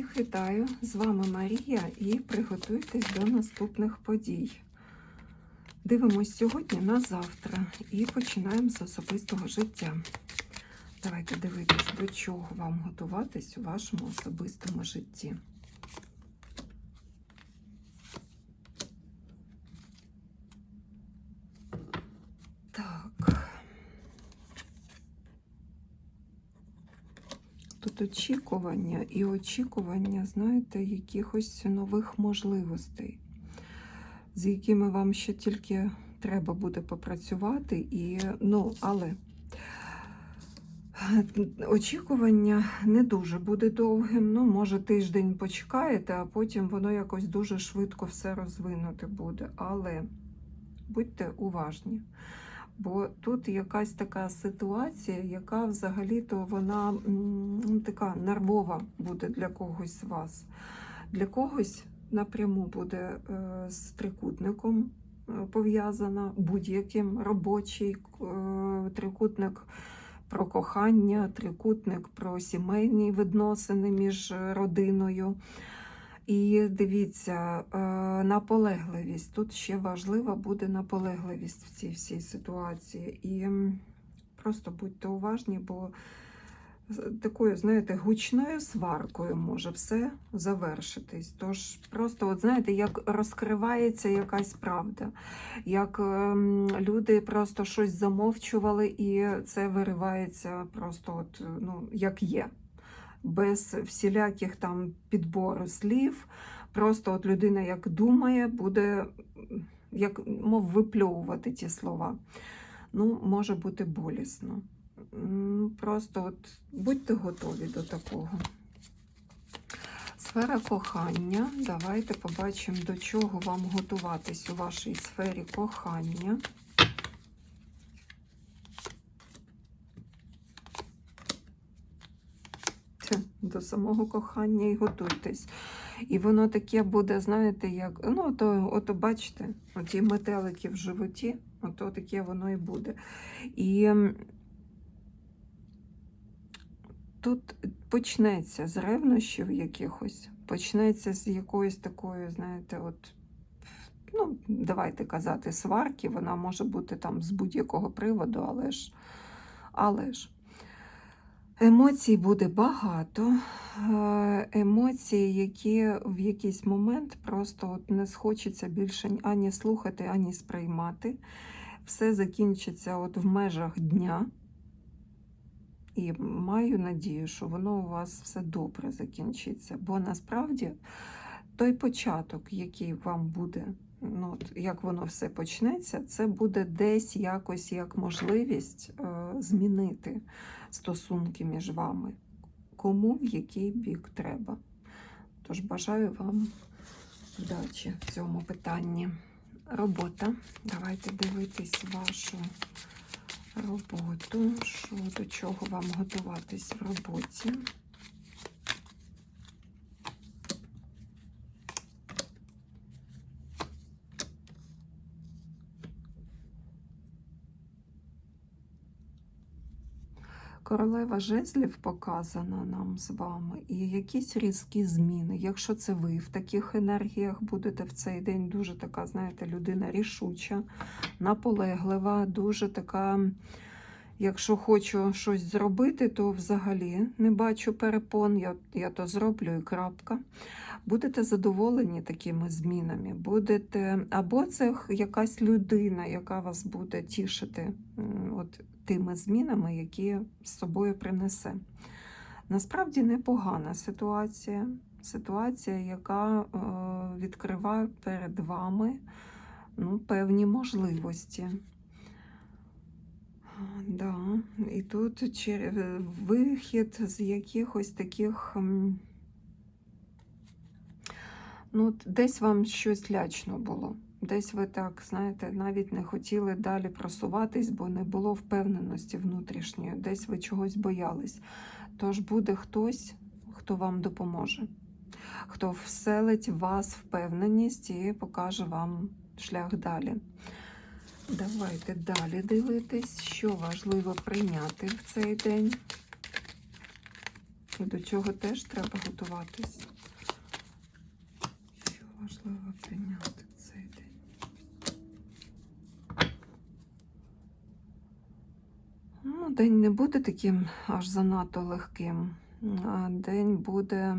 Всіх вітаю! З вами Марія і приготуйтесь до наступних подій. Дивимось сьогодні на завтра і починаємо з особистого життя. Давайте дивитись, до чого вам готуватись у вашому особистому житті. Так. Тут очікування і очікування, знаєте, якихось нових можливостей, з якими вам ще тільки треба буде попрацювати, і, ну, але очікування не дуже буде довгим. Ну, може, тиждень почекаєте, а потім воно якось дуже швидко все розвинути буде. Але будьте уважні. Бо тут якась така ситуація, яка взагалі-то вона ну, така нервова буде для когось з вас. Для когось напряму буде е, з трикутником е, пов'язана, будь-яким робочий е, трикутник про кохання, трикутник про сімейні відносини між родиною. І дивіться, е, наполегливість. Тут ще важлива буде наполегливість в цій всій ситуації. І просто будьте уважні, бо такою, знаєте, гучною сваркою може все завершитись. Тож просто, от знаєте, як розкривається якась правда, як ем, люди просто щось замовчували, і це виривається просто, от, ну, як є без всіляких там підбору слів. Просто от людина як думає, буде як мов випльовувати ті слова. Ну, може бути болісно. Просто от будьте готові до такого. Сфера кохання. Давайте побачимо, до чого вам готуватись у вашій сфері кохання. Це до самого кохання і готуйтесь. І воно таке буде, знаєте, як. Ну, ото, ото бачите, оті метелики в животі, ото таке воно і буде. І тут почнеться з ревнощів якихось, почнеться з якоїсь такої, знаєте, от. Ну, давайте казати, сварки, вона може бути там з будь-якого приводу, але ж, але ж. Емоцій буде багато. Е, Емоції, які в якийсь момент просто от не схочеться більше ані слухати, ані сприймати. Все закінчиться от в межах дня. І маю надію, що воно у вас все добре закінчиться. Бо насправді той початок, який вам буде, ну, от як воно все почнеться, це буде десь якось як можливість е, змінити стосунки між вами, кому в який бік треба. Тож бажаю вам вдачі в цьому питанні. Робота. Давайте дивитись вашу роботу, що до чого вам готуватись в роботі. Королева жезлів показана нам з вами, і якісь різкі зміни. Якщо це ви в таких енергіях будете в цей день, дуже така, знаєте, людина рішуча, наполеглива, дуже така. Якщо хочу щось зробити, то взагалі не бачу перепон, я, я то зроблю і крапка. Будете задоволені такими змінами, будете, або це якась людина, яка вас буде тішити от, тими змінами, які з собою принесе. Насправді непогана ситуація, ситуація, яка е, відкриває перед вами ну, певні можливості. Да. І тут чер- вихід з якихось таких. Ну, десь вам щось лячно було. Десь ви так, знаєте, навіть не хотіли далі просуватись, бо не було впевненості внутрішньої. Десь ви чогось боялись. Тож буде хтось, хто вам допоможе, хто вселить в вас впевненість і покаже вам шлях далі. Давайте далі дивитись, що важливо прийняти в цей день. І до цього теж треба готуватись. Що важливо прийняти в цей день? Ну, день не буде таким аж занадто легким. День буде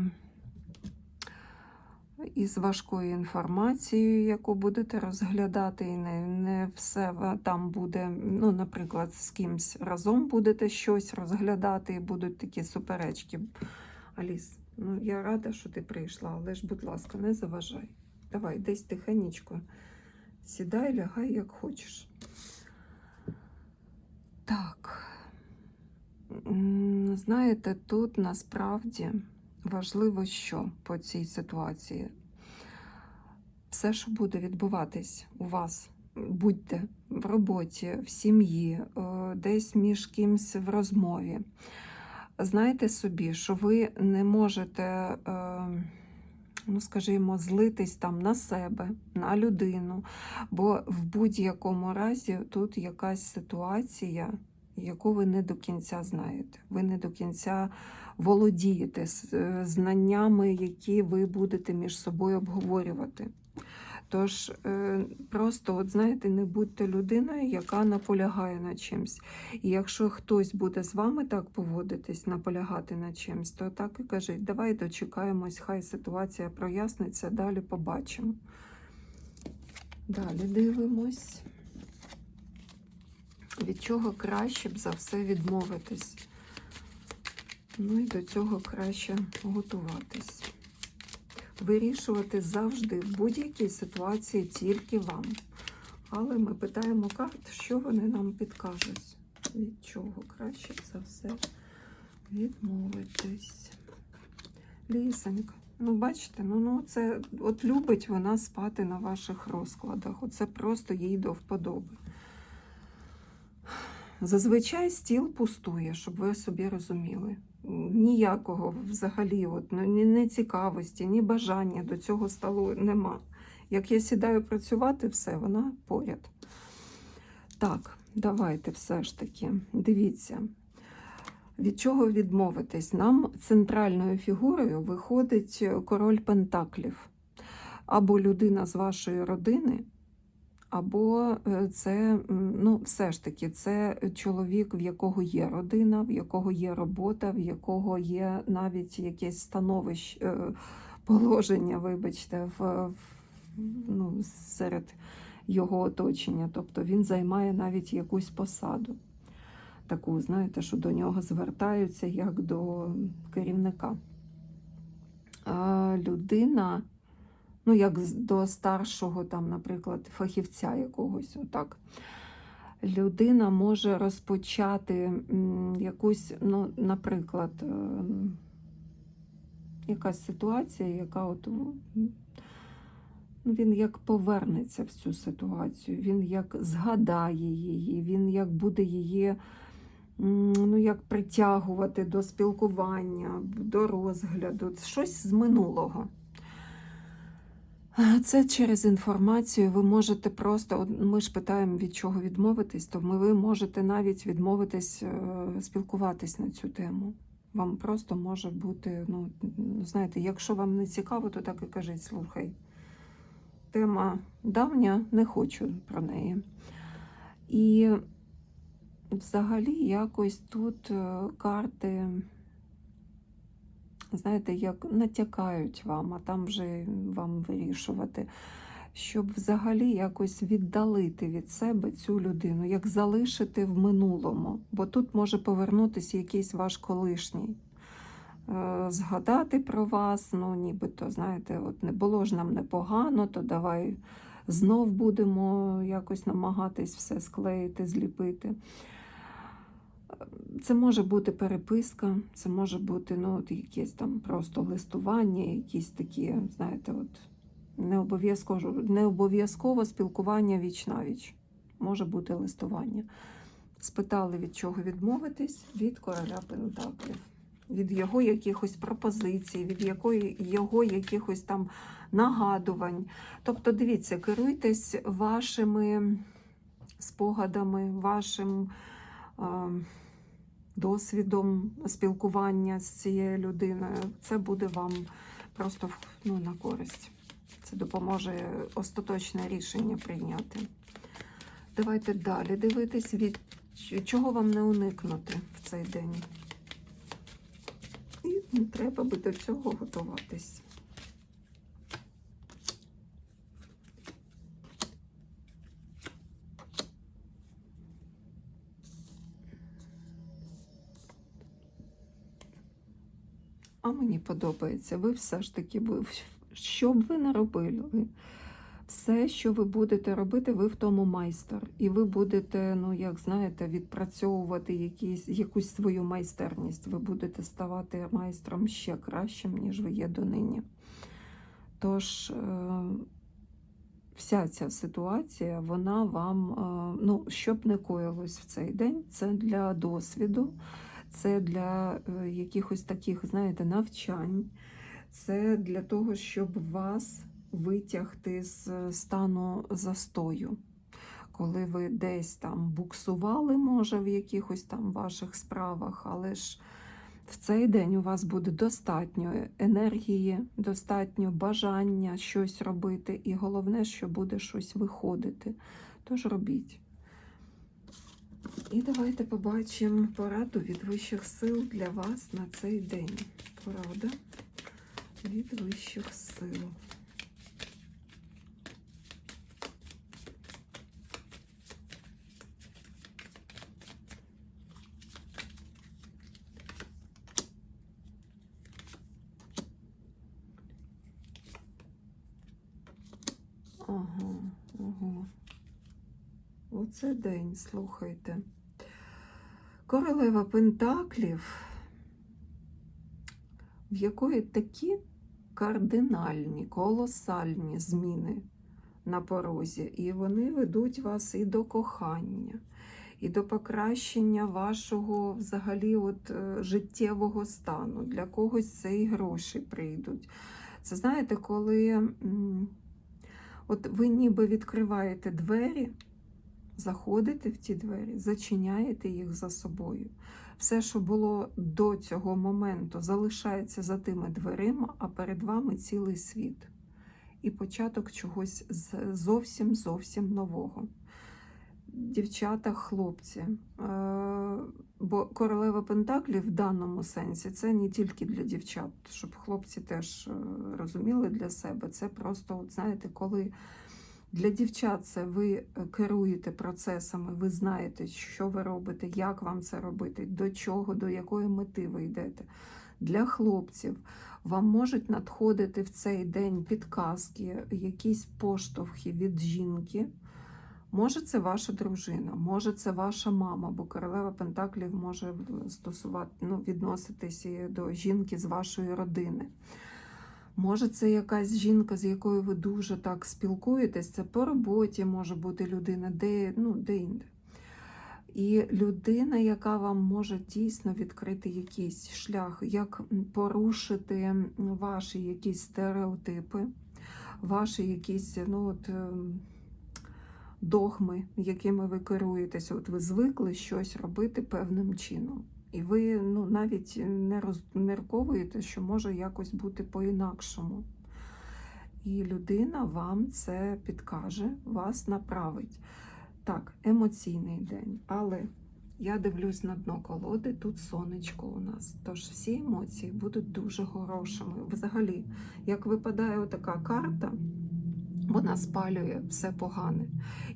із важкою інформацією, яку будете розглядати, і не, не все там буде, ну, наприклад, з кимсь разом будете щось розглядати, і будуть такі суперечки. Аліс, ну я рада, що ти прийшла, але ж, будь ласка, не заважай. Давай, десь тихенечко. Сідай, лягай, як хочеш. Так. Знаєте, тут насправді важливо, що по цій ситуації. Все, що буде відбуватись у вас, будьте в роботі, в сім'ї, е, десь між кимсь в розмові. Знайте собі, що ви не можете, е, ну скажімо, злитись там на себе, на людину, бо в будь-якому разі тут якась ситуація, яку ви не до кінця знаєте. Ви не до кінця володієте е, знаннями, які ви будете між собою обговорювати. Тож е, просто, от знаєте, не будьте людиною, яка наполягає на чимсь. І якщо хтось буде з вами так поводитись, наполягати на чимсь, то так і кажіть, давай дочекаємось, хай ситуація проясниться, далі побачимо. Далі дивимось. Від чого краще б за все відмовитись. Ну і до цього краще готуватись. Вирішувати завжди в будь-якій ситуації тільки вам. Але ми питаємо карт, що вони нам підкажуть. Від чого краще за все відмовитись. Лісенька. Ну, бачите, ну, ну це от любить вона спати на ваших розкладах. Оце просто їй до вподоби. Зазвичай стіл пустує, щоб ви собі розуміли. Ніякого взагалі от, ну, ні, ні цікавості, ні бажання до цього столу нема. Як я сідаю працювати, все, вона поряд. Так, давайте все ж таки. Дивіться, від чого відмовитись? Нам центральною фігурою виходить король Пентаклів. Або людина з вашої родини, або е, це, ну, все ж таки, це чоловік, в якого є родина, в якого є робота, в якого є навіть якесь становище, положення, вибачте, в, ну, серед його оточення. Тобто він займає навіть якусь посаду. Таку, знаєте, що до нього звертаються як до керівника. А людина ну, як до старшого, там, наприклад, фахівця якогось. Отак. Людина може розпочати якусь, ну, наприклад, ем, якась ситуація, яка от, ну, він як повернеться в цю ситуацію, він як згадає її, він як буде її ну, як притягувати до спілкування, до розгляду, щось з минулого. Це через інформацію. Ви можете просто, ми ж питаємо, від чого відмовитись, то ви можете навіть відмовитись е, спілкуватись на цю тему. Вам просто може бути, ну, знаєте, якщо вам не цікаво, то так і кажіть, слухай. Тема давня, не хочу про неї. І взагалі якось тут е, карти знаєте, як натякають вам, а там вже вам вирішувати, щоб взагалі якось віддалити від себе цю людину, як залишити в минулому. Бо тут може повернутися якийсь ваш колишній. Е, Згадати про вас, ну нібито, знаєте, от не було ж нам непогано, то давай знов будемо якось намагатись все склеїти, зліпити. Це може бути переписка, це може бути ну, якесь там просто листування, якісь такі, знаєте, от не обов'язково, не обов'язково спілкування віч навіч. Може бути листування. Спитали, від чого відмовитись? Від короля Пентаклів, від його якихось пропозицій, від якої, його якихось там нагадувань. Тобто, дивіться, керуйтесь вашими спогадами, вашим. а, досвідом спілкування з цією людиною. Це буде вам просто ну, на користь. Це допоможе остаточне рішення прийняти. Давайте далі дивитись, від чого вам не уникнути в цей день. І треба би до цього готуватись. А мені подобається. Ви все ж таки, що б ви не робили, все, що ви будете робити, ви в тому майстер. І ви будете, ну, як знаєте, відпрацьовувати якісь, якусь свою майстерність. Ви будете ставати майстром ще кращим, ніж ви є донині. Тож, е, вся ця ситуація, вона вам, е, ну, щоб не коїлось в цей день, це для досвіду. Це для е, якихось таких, знаєте, навчань, це для того, щоб вас витягти з стану застою. Коли ви десь там буксували, може, в якихось там ваших справах, але ж в цей день у вас буде достатньо енергії, достатньо бажання щось робити, і головне, що буде щось виходити. Тож робіть. І давайте побачимо пораду від вищих сил для вас на цей день. Порада від вищих сил. Ага. Оце день, слухайте. Королева Пентаклів, в якої такі кардинальні, колосальні зміни на порозі, і вони ведуть вас і до кохання, і до покращення вашого взагалі от, е, життєвого стану. Для когось це і гроші прийдуть. Це знаєте, коли от ви ніби відкриваєте двері. Заходите в ті двері, зачиняєте їх за собою. Все, що було до цього моменту, залишається за тими дверима, а перед вами цілий світ. І початок чогось зовсім зовсім нового. Дівчата, хлопці. Е, Бо королева Пентаклів в даному сенсі це не тільки для дівчат, щоб хлопці теж е, розуміли для себе. Це просто, от знаєте, коли. Для дівчат це ви е, керуєте процесами, ви знаєте, що ви робите, як вам це робити, до чого, до якої мети ви йдете. Для хлопців вам можуть надходити в цей день підказки, якісь поштовхи від жінки. Може, це ваша дружина, може, це ваша мама, бо королева Пентаклів може стосувати, ну, відноситись до жінки з вашої родини. Може, це якась жінка, з якою ви дуже так спілкуєтесь, це по роботі може бути людина, де, ну, де-інде. І людина, яка вам може дійсно відкрити якийсь шлях, як порушити ваші якісь стереотипи, ваші якісь ну, от, ем, догми, якими ви керуєтесь. От ви звикли щось робити певним чином. І ви ну, навіть не розмірковуєте, що може якось бути по-інакшому. І людина вам це підкаже, вас направить. Так, емоційний день. Але я дивлюсь на дно колоди, тут сонечко у нас. Тож всі емоції будуть дуже хорошими. Взагалі, як випадає така карта, вона спалює все погане.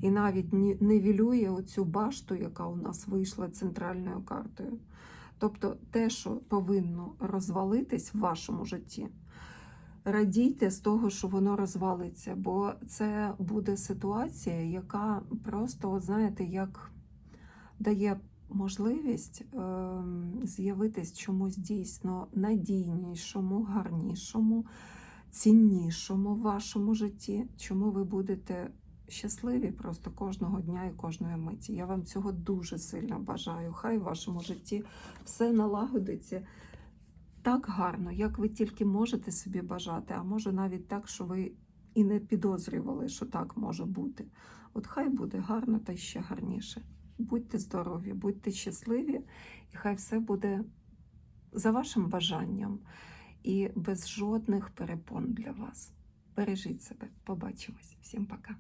І навіть ні- нивелює оцю башту, яка у нас вийшла центральною картою. Тобто те, що повинно розвалитись в вашому житті, радійте з того, що воно розвалиться, бо це буде ситуація, яка просто, от знаєте, як дає можливість ем, з'явитись чомусь дійсно надійнішому, гарнішому, ціннішому в вашому житті, чому ви будете щасливі просто кожного дня і кожної миті. Я вам цього дуже сильно бажаю. Хай в вашому житті все налагодиться так гарно, як ви тільки можете собі бажати, а може навіть так, що ви і не підозрювали, що так може бути. От хай буде гарно та ще гарніше. Будьте здорові, будьте щасливі, і хай все буде за вашим бажанням і без жодних перепон для вас. Бережіть себе. Побачимось. Всім пока.